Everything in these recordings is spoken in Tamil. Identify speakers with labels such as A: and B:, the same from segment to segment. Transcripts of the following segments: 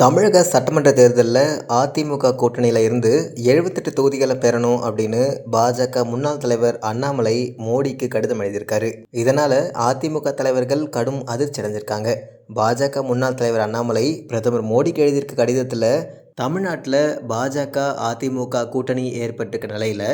A: தமிழக சட்டமன்ற தேர்தலில் அதிமுக கூட்டணியில் இருந்து எழுபத்தெட்டு தொகுதிகளை பெறணும் அப்படின்னு பாஜக முன்னாள் தலைவர் அண்ணாமலை மோடிக்கு கடிதம் எழுதியிருக்காரு. இதனால் அதிமுக தலைவர்கள் கடும் அதிர்ச்சி அடைஞ்சிருக்காங்க. பாஜக முன்னாள் தலைவர் அண்ணாமலை பிரதமர் மோடிக்கு எழுதியிருக்க கடிதத்தில் தமிழ்நாட்டில் பாஜக அதிமுக கூட்டணி ஏற்பட்டிருக்க நிலையில்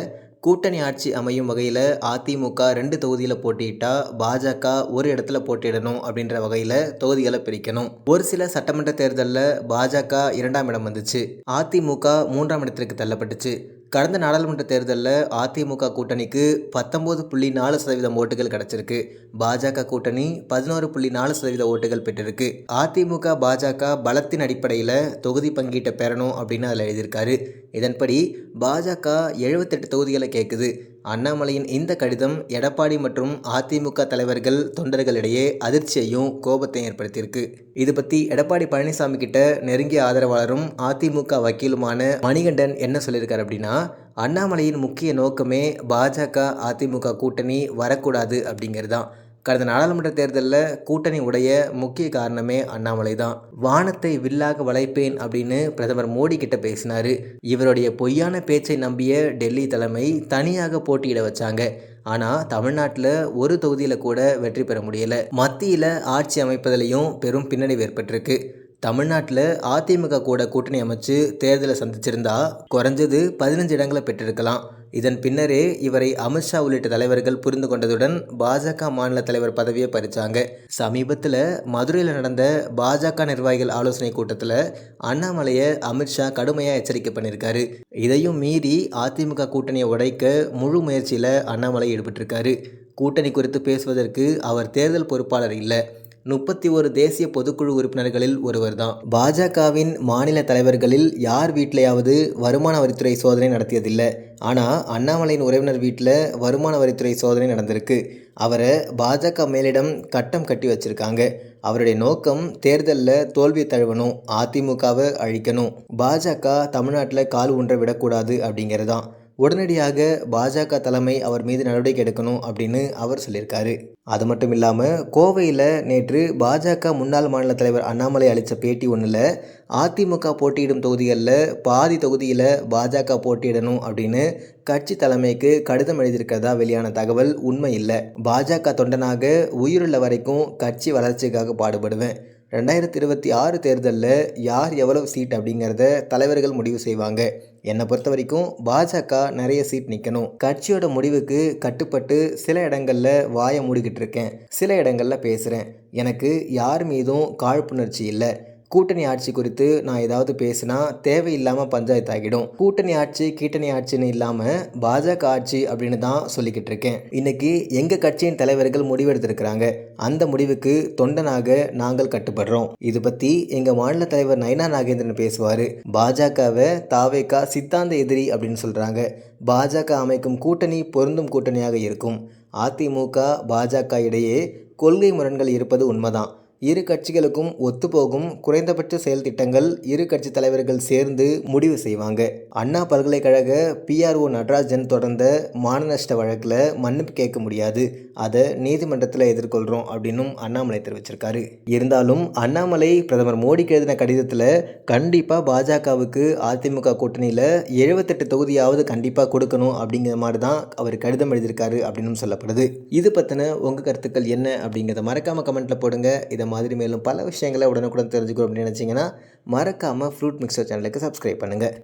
A: கூட்டணி ஆட்சி அமையும் வகையில் அதிமுக ரெண்டு தொகுதியில் போட்டியிட்டால் பாஜக ஒரு இடத்துல போட்டியிடணும் அப்படின்ற வகையில் தொகுதிகளை பிரிக்கணும். ஒரு சில சட்டமன்ற தேர்தலில் பாஜக இரண்டாம் இடம் வந்துச்சு. அதிமுக மூன்றாம் இடத்திற்கு தள்ளப்பட்டுச்சு. கடந்த நாடாளுமன்ற தேர்தலில் அதிமுக கூட்டணிக்கு பத்தொம்போது புள்ளி நாலு சதவீதம் ஓட்டுகள் கிடச்சிருக்கு. பாஜக கூட்டணி பதினோரு புள்ளி நாலு சதவீத ஓட்டுகள் பெற்றிருக்கு. அதிமுக பாஜக பலத்தின் அடிப்படையில் தொகுதி பங்கீட்டை பெறணும் அப்படின்னு அதில் எழுதியிருக்காரு. இதன்படி பாஜக எழுபத்தெட்டு தொகுதிகளை கேட்குது அண்ணாமலையின் இந்த கடிதம் எடப்பாடி மற்றும் அதிமுக தலைவர்கள் தொண்டர்களிடையே அதிர்ச்சியையும் கோபத்தையும் ஏற்படுத்தியிருக்கு. இது பற்றி எடப்பாடி பழனிசாமி கிட்ட நெருங்கிய ஆதரவாளரும் அதிமுக வக்கீலுமான மணிகண்டன் என்ன சொல்லியிருக்காரு அப்படின்னா அண்ணாமலையின் முக்கிய நோக்கமே பாஜக அதிமுக கூட்டணி வரக்கூடாது அப்படிங்கிறது தான் கடந்த நாடாளுமன்ற தேர்தலில் கூட்டணி உடைய முக்கிய காரணமே அண்ணாமலை தான். வானத்தை வில்லாக வளைப்பேன் அப்படின்னு பிரதமர் மோடி கிட்ட பேசினார். இவருடைய பொய்யான பேச்சை நம்பிய டெல்லி தலைமை தனியாக போட்டியிட வச்சாங்க. ஆனால் தமிழ்நாட்டில் ஒரு தொகுதியில் கூட வெற்றி பெற முடியலை. மத்தியில் ஆட்சி அமைப்பதிலையும் பெரும் பின்னடைவு ஏற்பட்டிருக்கு. தமிழ்நாட்டில் அதிமுக கூட கூட்டணி அமைச்சு தேர்தலை சந்திச்சிருந்தா குறைஞ்சது பதினஞ்சு இடங்களை பெற்றிருக்கலாம். இதன் பின்னரே இவரை அமித்ஷா உள்ளிட்ட தலைவர்கள் புரிந்து கொண்டதுடன் பாஜக மாநில தலைவர் பதவியை பறிச்சாங்க. சமீபத்தில் மதுரையில் நடந்த பாஜக நிர்வாகிகள் ஆலோசனை கூட்டத்தில் அண்ணாமலையை அமித்ஷா கடுமையாக எச்சரிக்கை பண்ணியிருக்காரு இதையும் மீறி அதிமுக கூட்டணியை உடைக்க முழு முயற்சியில் அண்ணாமலை ஈடுபட்டிருக்காரு. கூட்டணி குறித்து பேசுவதற்கு அவர் தேர்தல் பொறுப்பாளர் இல்லை. முப்பத்தி ஒரு தேசிய பொதுக்குழு உறுப்பினர்களில் ஒருவர் தான் பாஜகவின் மாநில தலைவர்களில் யார் வீட்டிலையாவது வருமான வரித்துறை சோதனை நடத்தியதில்லை. ஆனால் அண்ணாமலையின் உறவினர் வீட்டில் வருமான வரித்துறை சோதனை நடந்திருக்கு. அவரை பாஜக மேலிடம் கட்டம் கட்டி வச்சிருக்காங்க. அவருடைய நோக்கம் தேர்தலில் தோல்வி தழுவணும் அதிமுகவை அழிக்கணும். பாஜக தமிழ்நாட்டில் கால் ஊன்ற விடக்கூடாது அப்படிங்கிறது தான் உடனடியாக பாஜக தலைமை அவர் மீது நடவடிக்கை எடுக்கணும் அப்படின்னு அவர் சொல்லியிருக்காரு. அது மட்டும் இல்லாமல் கோவையில் நேற்று பாஜக முன்னாள் மாநில தலைவர் அண்ணாமலை அளித்த பேட்டி ஒன்றில் அதிமுக போட்டியிடும் தொகுதிகளில் பாதி தொகுதியில் பாஜக போட்டியிடணும் அப்படின்னு கட்சி தலைமைக்கு கடிதம் எழுதியிருக்கிறதா வெளியான தகவல் உண்மை இல்லை. பாஜக தொண்டனாக உயிருள்ள வரைக்கும் கட்சி வளர்ச்சிக்காக பாடுபடுவேன். ரெண்டாயிரத்தி இருபத்தி ஆறு தேர்தலில் யார் எவ்வளவு சீட் அப்படிங்கிறத தலைவர்கள் முடிவு செய்வாங்க. என்னை பொறுத்த வரைக்கும் பாஜக நிறைய சீட் நிற்கணும் கட்சியோட முடிவுக்கு கட்டுப்பட்டு சில இடங்களில் வாயை மூடிக்கிட்டு இருக்கேன். சில இடங்களில் பேசுகிறேன் எனக்கு யார் மீதும் காழ்ப்புணர்ச்சி இல்லை. கூட்டணி ஆட்சி குறித்து நான் ஏதாவது பேசினா தேவையில்லாமல் பஞ்சாயத்து ஆகிடும். கூட்டணி ஆட்சி கீட்டணி ஆட்சின்னு இல்லாமல் பாஜக ஆட்சி அப்படின்னு தான் சொல்லிக்கிட்டு இருக்கேன். இன்னைக்கு எங்கள் கட்சியின் தலைவர்கள் முடிவெடுத்திருக்கிறாங்க. அந்த முடிவுக்கு தொண்டனாக நாங்கள் கட்டுப்படுறோம். இது பற்றி எங்கள் மாநில தலைவர் நயனா நாகேந்திரன் பேசுவார். பாஜகவை தாவேக்கா சித்தாந்த எதிரி அப்படின்னு சொல்கிறாங்க பாஜக அமைக்கும் கூட்டணி பொருந்தும் கூட்டணியாக இருக்கும். அதிமுக பாஜக இடையே கொள்கை முரண்கள் இருப்பது உண்மைதான். இரு கட்சிகளுக்கும் ஒத்துப்போகும் குறைந்தபட்ச செயல் திட்டங்கள் இரு கட்சி தலைவர்கள் சேர்ந்து முடிவு செய்வாங்க. அண்ணா பல்கலைக்கழக பிஆர்ஓ நடராஜன் தொடர்ந்த மான நஷ்ட வழக்கில் மன்னிப்பு கேட்க முடியாது. அதை நீதிமன்றத்தில் எதிர்கொள்கிறோம் அப்படின்னும் அண்ணாமலை தெரிவிச்சிருக்காரு. இருந்தாலும் அண்ணாமலை பிரதமர் மோடிக்கு எழுதின கடிதத்தில் கண்டிப்பாக பாஜகவுக்கு அதிமுக கூட்டணியில் எழுபத்தெட்டு தொகுதியாவது கண்டிப்பாக கொடுக்கணும் அப்படிங்கிற மாதிரி தான் அவர் கடிதம் எழுதியிருக்காரு அப்படின்னும் சொல்லப்படுது. இது பற்றின உங்கள் கருத்துக்கள் என்ன அப்படிங்கிறத மறக்காமல் கமெண்ட்டில் போடுங்க. இதை மாதிரி மேலும் பல விஷயங்களை உடனுக்குடன் தெரிஞ்சுக்கணும் அப்படின்னு நினச்சிங்கன்னா மறக்காமல் ஃப்ரூட் மிக்சர் சேனலுக்கு சப்ஸ்கிரைப் பண்ணுங்கள்